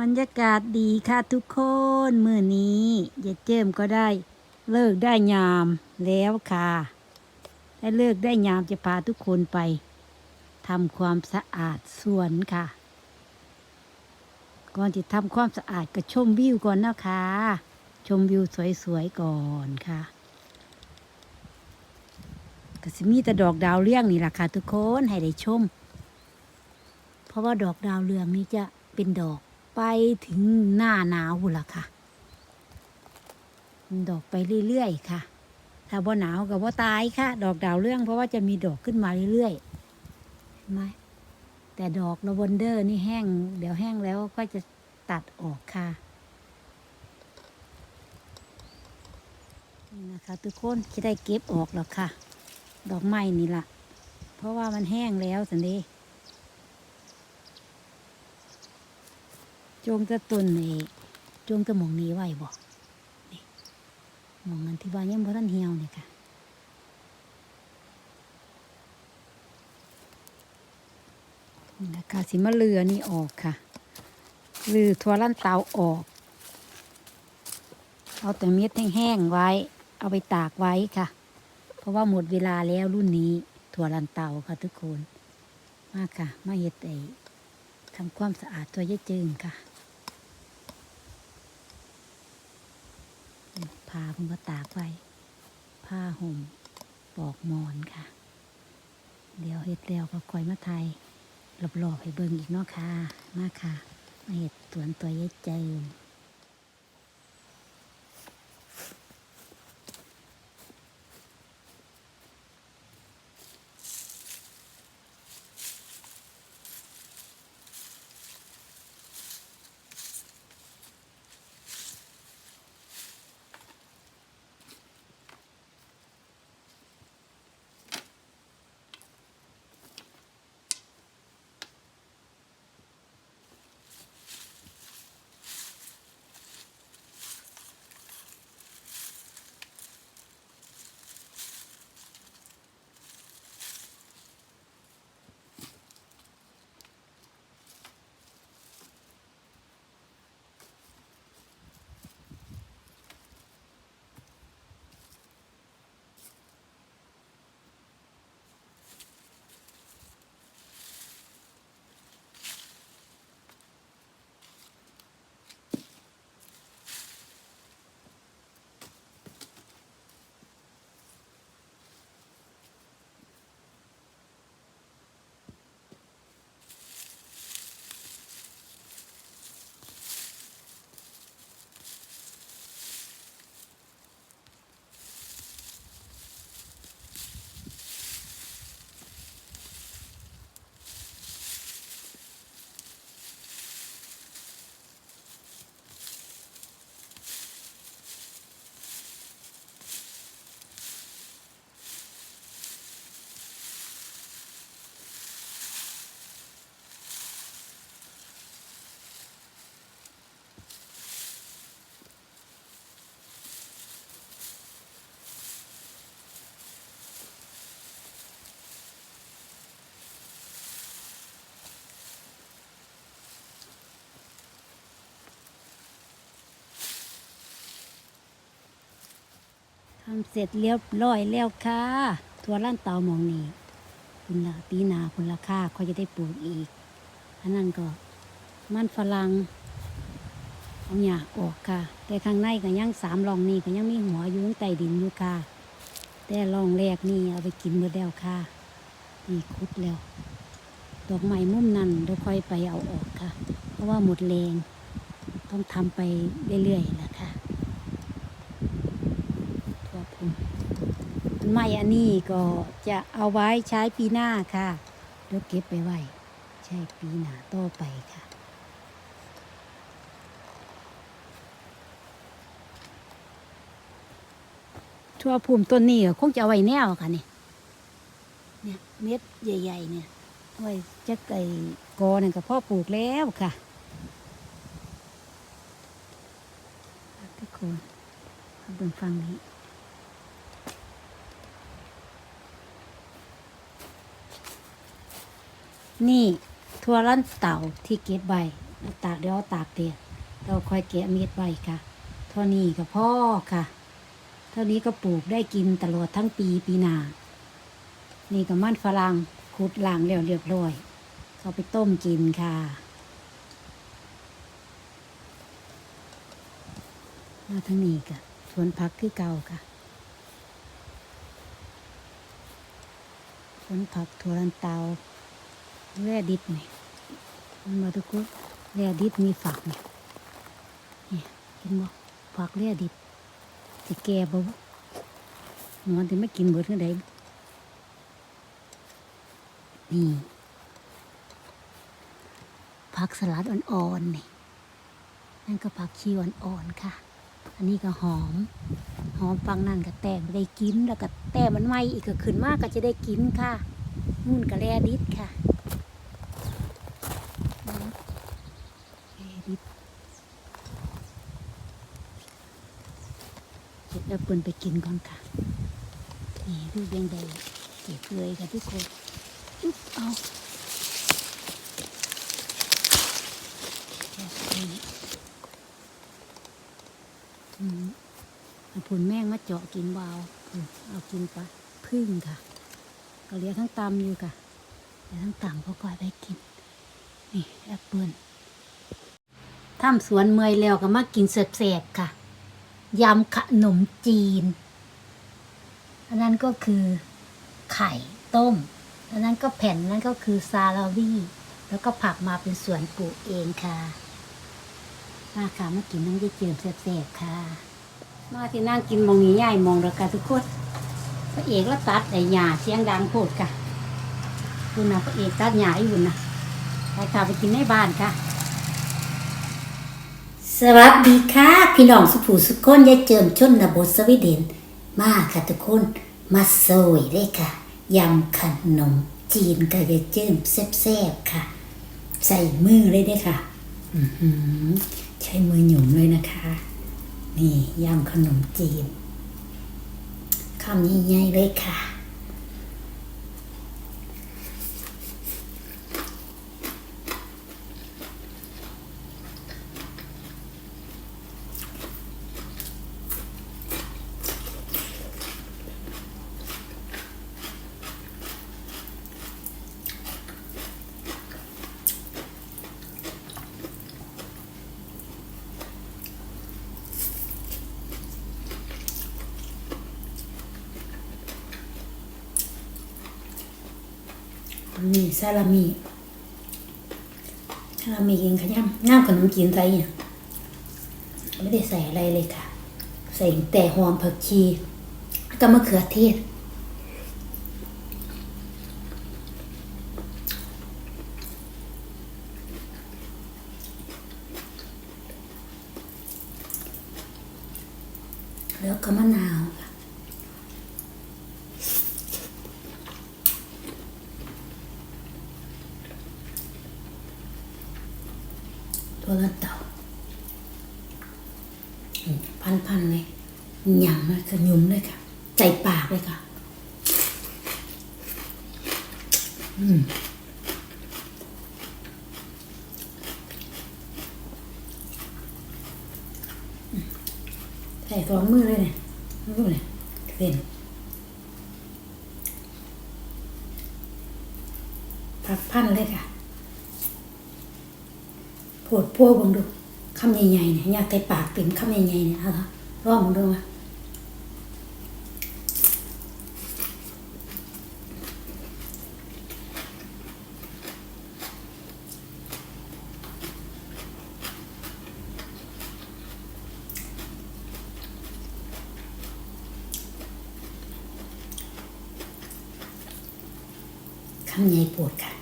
บรรยากาศดีค่ะทุกคนมือนี้ยายเจิมก็ได้ เลิกได้ยามแล้วค่ะ ได้เลิกได้ยามจะพาทุกคนไปทำความสะอาดสวนค่ะ ก่อนจะทำความสะอาดก็ชมวิวก่อนนะคะ ชมวิวสวยๆก่อนค่ะก็สิมีแต่ดอกดาวเรืองนี่แหละค่ะทุกคนให้ได้ชม เพราะว่าดอกดาวเรืองนี่จะเป็นดอก ไปถึงหน้าหนาวพุ่ะค่ะ ดอกไปเรื่อยๆค่ะ ถ้าบ่หนาวกับว่าตายค่ะ ดอกดาวเรื่องเพราะว่าจะมีดอกขึ้นมาเรื่อยๆเห็นไหมแต่ดอกลาเวนเดอร์นี่แห้ง เดี๋ยวแห้งแล้วก็จะตัดออกค่ะนี่นะคะทุกคนจะได้เก็บออกแล้วค่ะ ดอกไม้นี่ล่ะเพราะว่ามันแห้งแล้วสันดี จงจะตุนนี่จงจะหมองนี้ไว้บ่นี่หมองนั้นที่ว่ายังบ่ทันเหี่ยวนี่ค่ะนี่นะคะสิมาเลือนี่ออกค่ะลือทัวลั่นเตาออก เอาแต่เม็ดแห้งๆไว้ เอาไปตากไว้ค่ะ เพราะว่าหมดเวลาแล้วรุ่นนี้ถั่วลันเตาค่ะทุกคน มากค่ะ มาเฮ็ดไอทำความสะอาดตัวยายจืงค่ะ ผ้าเพิ่งก็ตากไว้ผ้าห่มปอกหมอนค่ะ เดี๋ยวเฮ็ดแล้วก็คอยมาไทยรอบๆให้เบิ่งอีกเนาะค่ะ มาค่ะ มาเฮ็ดสวนตัวยายใจ ทำเสร็จเรียบร้อยแล้วค่ะทัวร้านเตามองนี้คุณละปีนาคุณละค่าเขาจะได้ปลูกอีก อันนั้นก็มันฝรั่งเอาหยาออกค่ะ แต่ข้างในก็ยังสามรองนี่ก็ยังมีหัวอยู่ข้งใต้ดินอยู่ค่ะแต่รองแรกนี่เอาไปกินหมดแล้วค่ะนี่คุดแล้วดอกไม้มุมนั้นเดี๋ยวค่อยไปเอาออกค่ะ เพราะว่าหมดแรงต้องทำไปเรื่อยๆแหละค่ะ ทั่วพุ่มต้น ไม้อันนี้ก็จะเอาไว้ใช้ปีหน้าค่ะเดี๋ยวเก็บไปไว้ใช้ปีหน้าต่อไปค่ะทั่วภูมิต้นนี้คงจะเอาไว้แนวค่ะนี่เนี่ยเม็ดใหญ่ ๆ เนี่ยเอาไว้จะไก่กอนี่นก็พ่อปลูกแล้วค่ะทุกคนมาเบิ่งฟังนี้ นี่ทัวรันเต่าที่เก็บใบตากเดี๋ยวเอาตากเตียเราคอยแกะเม็ดไว้ค่ะ เท่านี้ก็พ่อค่ะ เท่านี้ก็ปลูกได้กินตลอดทั้งปีปีหนานี่ก็มันฝรั่งขุดล้างแล้วเรียบร้อยเอาไปต้มกินค่ะมาทางนี้ก็สวนผักคือเก่าค่ะสวนผักถั่วลันเตา แร่ดิบนี่มันมาทุกคนแร่ดิบมีฝักนี่นี่เห็นบ่ฝักแร่ดิบสิแก่บ่บุหมอนที่ไม่กินเบิดเท่าใดบุนี่ผักสลัดอ่อนๆนี่นั่นก็ผักชีอ่อนๆค่ะ อันนี้ก็หอม หอมฟังนั่นก็แต่ไม่ได้กินแล้วก็แต่มันไหมอีกก็ขึ้นมากก็จะได้กินค่ะนู่นก็แลดิดค่ะแลดิดเก็บ แอปเปิลไปกินก่อนค่ะ นี่ดูแดงแดงเก็บเลยค่ะทุกคนอุ๊บเอาแบบนี้อืมเอผลแม่งมาเจาะกินวาวอืมเอากินปะพึ่งค่ะก็เหลี้ยทั้งตำอยู่ค่ะเลี้ยทั้งตำเขาก็ได้กิน นี่แอปเปิลทำสวนเมยแล้วก็มากินแสบๆค่ะ ยำขนมจีน อันนั้นก็คือไข่ต้ม อันนั้นก็แผ่นนั้นก็คือซาลาวี่ แล้วก็ผักมาเป็นสวนปลูกเองค่ะ มาค่ะมากินน้ำยายเจิมแสบๆค่ะ มาที่นั่งกินมองนี้ย่ายมองแล้วกันทุกคนพระเอกแล้วตัดไอ้หญ้าเสียงดังโพดค่ะคุณนะพระเอกตัดหญ้าอยู่นะไปค่ะไปกินในบ้านค่ะ สวัสดีค่ะ พี่น้องสุภูสุคนยายเจิมชนนบทสวีเดน มาค่ะทุกคนมาโซยเลยค่ะยำขนมจีนกับยายเจิมแซ่บๆค่ะ ใส่มือเลยเด้ค่ะใช้มือหยุ่มเลยนะคะ นี่ยำขนมจีนคำใหญ่ๆเลยค่ะ นี่ซาลามิซาลามิกินขยำน้ำขนมจีนไทยเนี่ยไม่ได้ใส่อะไรเลยค่ะ ใส่แต่หอมผักชีแล้วก็มะเขือเทศแล้วก็มะนาวละเต่าอืมพันๆเลย หยำเลยค่ะยุ่มเลยค่ะใจปากเลยค่ะ อืมใส่สองมือเลยเนี่ยดูเนี่ยเส้นพักพันเลยค่ะปวดพวกบังดูคำใหญ่ๆเนี่ยอยากใส่ปากเป็นคำใหญ่ๆเนี่ยเอาละรอบบังดูมา คำใหญ่ปวดค่ะ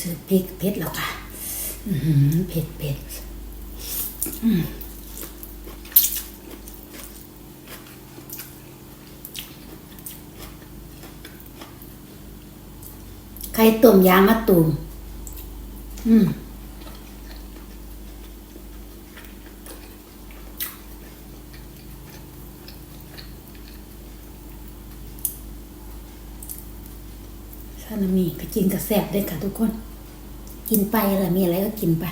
ถือพริกเผ็ดแล้วค่ะเผ็ดเผ็ดไข่ต้มยางมะตูมอืม ซาลามิก็กินกับ แซ่บเลยค่ะทุกคน กินไปแหละมีอะไรก็กินไป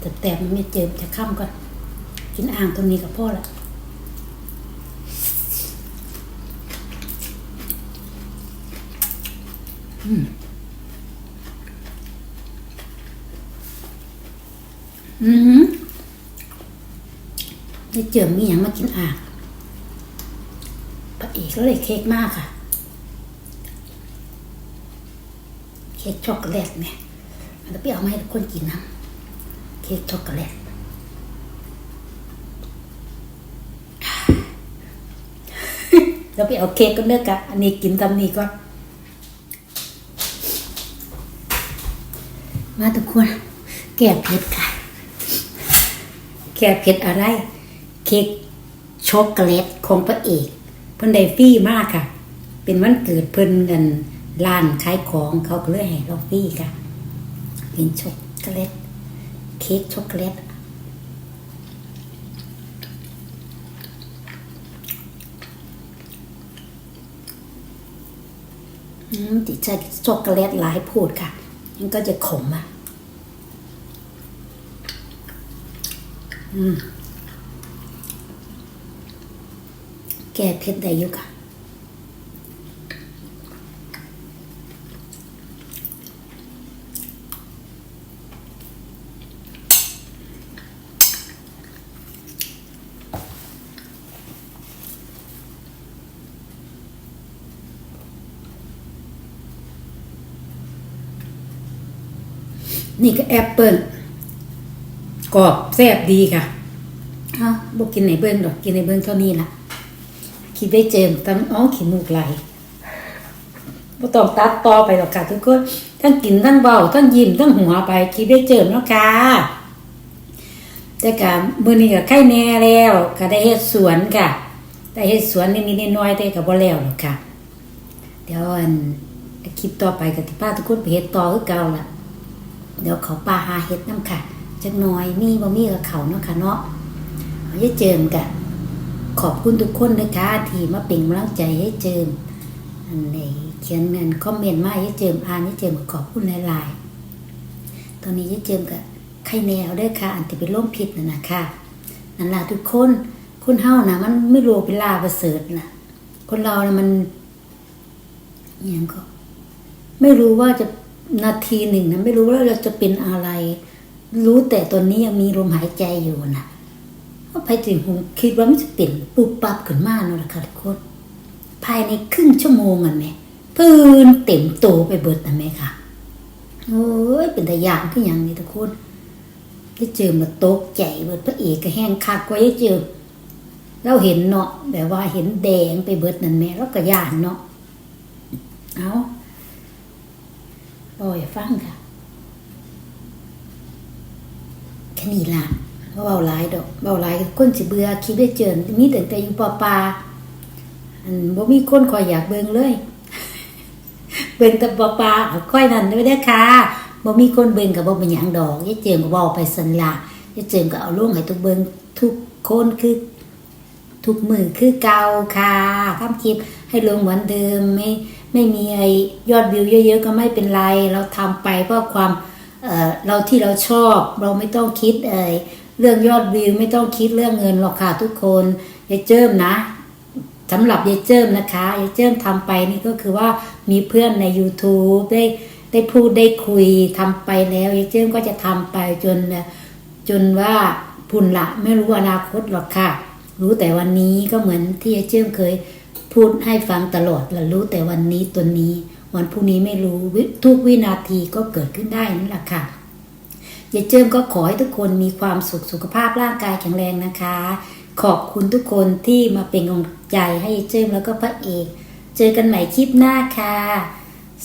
แต่แต่มันไม่เจอจะค่ำก่อนกินอ่างตรงนี้กับพ่อละอืมอืมได้เจอมีอย่างมากินอ่างพระเอกก็เลยเค้กมากค่ะ เค้กช็อกโกแลตเนี่ยมันจะไปเอามาให้ทุกคนกินนะ เค้กช็อกโกแลตเราไปเอาเค้กก็เลิกกันอันนี้กินตำนี้ก่อนมาทุกคนแก้เผ็ดค่ะแก้เผ็ดอะไร เค้กช็อกโกแลตของพระเอก เพิ่นได้ฟรีมากค่ะ เป็นวันเกิดเพิ่นกันร้านขายของเขาก็เลยให้เราฟรีค่ะ เป็นช็อกโกแลต เค้กช็อกโกแลตอืมติดใจช็อกโกแลตหลายพูดค่ะมันก็จะขมอะ อืม แก้เผ็ดได้อยู่ค่ะ นี่ก็แอปเปิลกรอบแซ่บดีค่ะเอ้าบกินในเบิ้งดอกกินในเบิ้งเท่านี้ละคิดได้เจมตั้งอ๋อขีมูกไหลบ่ต้องตัดต่อไปหรอกค่ะทุกคนทั้งกินทั้งเบาทั้งยิ้มทั้งหัวไปคิดได้เจิมแล้วค่ะแต่กะมื้อนี้ก็ใกล้แน่แล้วก็ได้เฮ็ดสวนค่ะได้เฮ็ดสวนนิดๆน้อยๆแต่ก็บ่แล้วหรอกค่ะ เดี๋ยวอันคลิปต่อไปก็สิพาทุกคนไปเฮ็ดต่อคือเก่าล่ะ เดี๋ยวเขาปลาหาเห็ดน้ำค่ะจักน้อยมีบ่มีกับเขาเนาะค่ะเนาะเอาให้เจิมกะขอบคุณทุกคนนะคะที่มาเป็นกำลังใจให้เจิมอันไหนเขียนเงินคอมเมนต์มาให้เจิมอ่านให้เจิมขอบคุณหลายๆตอนนี้ให้เจิมกะไข่แนวด้วยค่ะ อันที่เป็นร่มพิษน่ะนะคะนั่นล่ะทุกคนคนเฮานะมันไม่รู้เป็นลาประเสริฐนะคนเรานะมันอย่างก็ ไม่รู้ว่าจะ นาทีหนึ่งนะไม่รู้ว่าเราจะเป็นอะไร รู้แต่ตอนนี้ยังมีลมหายใจอยู่นะว่าไปถึงผมคิดว่ามันจะเปลี่ยนปุบปับขึ้นมาเนาะละค่ะทุกคนภายในครึ่งชั่วโมงอะแม่พื้นเต็มโตไปเบิดนะแม่ค่ะโอ้ยเป็นตะยานขึ้นอย่างนี้ทุกคนได้เจอมาตกใจเบิดพระเอกก็แห้งคักกว่าได้เจอเราเห็นเนาะแบบว่าเห็นแดงไปเบิดนั่นแม่แล้วก็ย่านเนาะเอา บอยฟังค่ะแค่นี้ล่ะว่าเบาหลายดอกเบาหลายคนสิเบื่อคิดได้เจอมีแต่แต่อยู่ป่าป่าอันบ่มีคนคอยอยากเบิ่งเลย เบิ่งแต่ป่าป่าเอาค่อยนั่นด้วยเด้อค่ะบ่มีคนเบิ่งก็บ่เป็นหยังดอกยายเจิมก็เว้าไปสั่นล่ะยายเจิมก็เอาลงให้ทุกเบิ่งทุกคนคือทุกมือคือเก่าค่ะทำคลิปให้ลงเหมือนเดิมไม่ ไม่มีไอยอดวิวเยอะๆก็ไม่เป็นไร เราทำไปเพื่อความเอ่อเราที่เราชอบ เราไม่ต้องคิดเอ่ยเรื่องยอดวิวไม่ต้องคิดเรื่องเงินหรอกค่ะทุกคนยายเจิมนะสำหรับยายเจิมนะคะยายเจิมทำไปนี่ก็คือว่ามีเพื่อนใน YouTube ได้ได้พูดได้คุยทำไปแล้วยายเจิมก็จะทำไปจนจนว่าพุ่นละไม่รู้อนาคตหรอกค่ะ รู้แต่วันนี้ก็เหมือนที่ยายเจิมเคย พูดให้ฟังตลอดและรู้แต่วันนี้ตัวนี้ วันพรุ่งนี้ไม่รู้ทุกวินาทีก็เกิดขึ้นได้นั่นแหละค่ะยายเจิ้มก็ขอให้ทุกคนมีความสุขสุขภาพร่างกายแข็งแรงนะคะ ขอบคุณทุกคนที่มาเป็นกำลังใจให้ยายเจิ้มแล้วก็พระเอก เจอกันใหม่คลิปหน้าค่ะ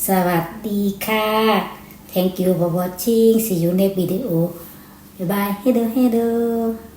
สวัสดีค่ะ thank you for watching see you next video bye bye hello hello